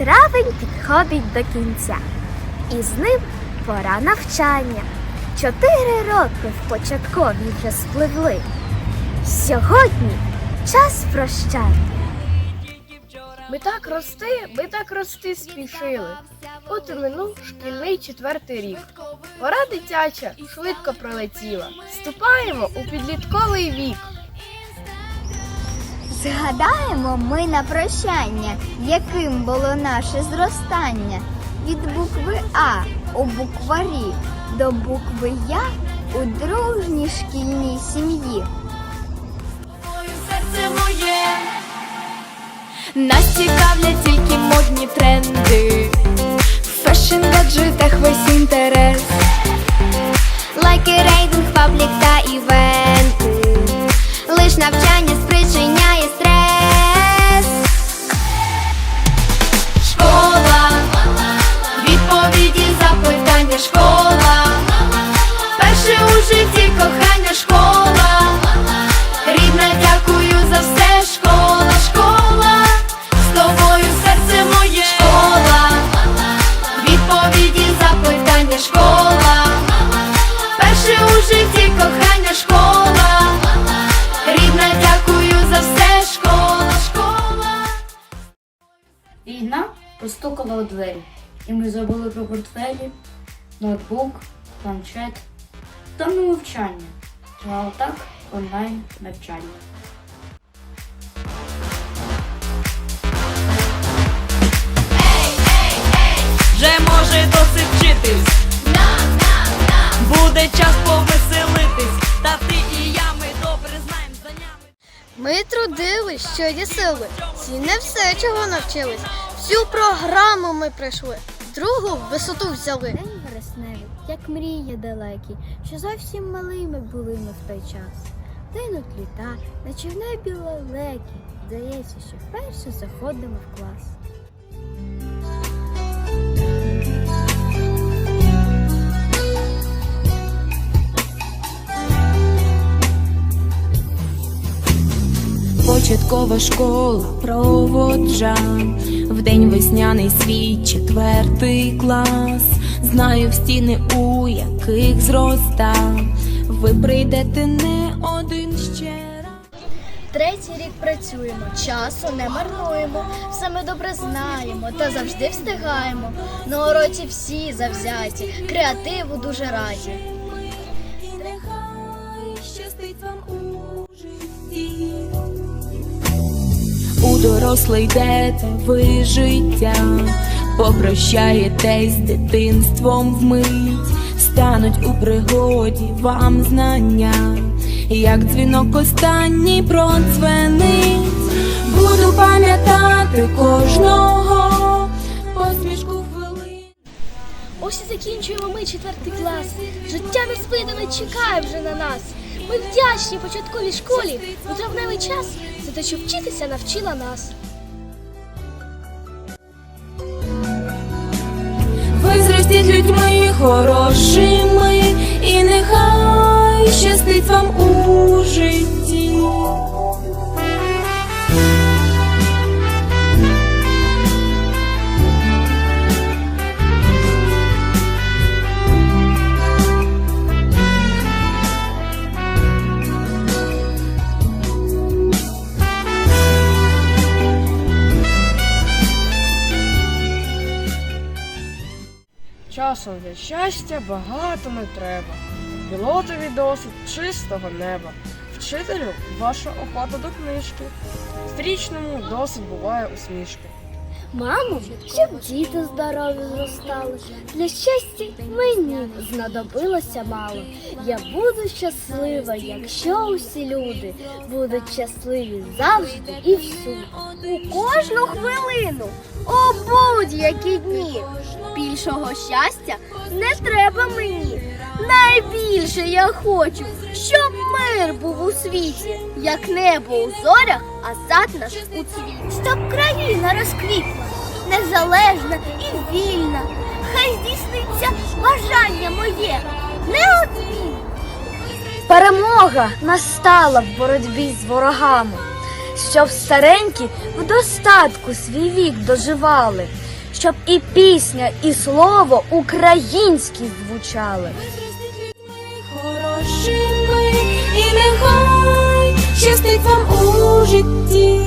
Травень підходить до кінця, і з ним пора навчання. Чотири роки в початковій вже спливли. Сьогодні час прощання. Ми так рости, ми так рости спішили. От і минув шкільний четвертий рік. Пора дитяча швидко пролетіла. Вступаємо у підлітковий вік. Згадаємо ми на прощання, яким було наше зростання. Від букви А у букварі до букви Я у дружній шкільній сім'ї. серце моє. Нас цікавлять тільки модні тренди. Постукала у двері, і ми забули про портфелі, ноутбук, планшет та не мовчання. А отак онлайн навчання. Вже може досить вчитись. Буде час повеселитись. Та ти і я ми добре знаємо за нами. Ми трудились, що є сили. Ці не все, чого навчились. Всю програму ми пройшли. Другу висоту взяли. День вересневий, як мрії далекі, що зовсім малими були ми в той час. Тинуть літа, наче в небі лелеки. Здається, що вперше заходимо в клас. Початкова школа проводжа в день весняний свій четвертий клас. Знаю в стіни, у яких зроста. Ви прийдете не один ще раз. Третій рік працюємо, часу не марнуємо, все ми добре знаємо та завжди встигаємо. На уроці всі завзяті, креативу дуже раді. Нехай щастить вам у житті. У доросле йдете ви життя, попрощаєтесь з дитинством вмить, стануть у пригоді вам знання, як дзвінок останній продзвенить. Буду пам'ятати кожного посмішку хвилин. Ось і закінчуємо ми четвертий клас. Життя неспитане чекає вже на нас. Ми вдячні початковій школі. У травневий час за те, що вчитися навчила нас. Ви зростіть людьми хорошими, і нехай щастить вам у житті. Часом для щастя багато не треба. Пілотові досить чистого неба. Вчителю ваша охота до книжки. Стрічному досить буває усмішки. Мамо, щоб діти здорові зростали. Для щастя мені знадобилося мало. Я буду щаслива, якщо усі люди будуть щасливі завжди і всюди. У кожну хвилину, у будь-які дні. Більшого щастя не треба мені. Найбільше я хочу, щоб мир був у світі, як небо у зорях, а сад наш у цвіті. Щоб країна розквітла, незалежна і вільна. Хай здійсниться бажання моє, неодмінно. Перемога настала в боротьбі з ворогами, щоб старенькі в достатку свій вік доживали, щоб і пісня, і слово українські звучали. Хорошими і нехай щастить вам у житті.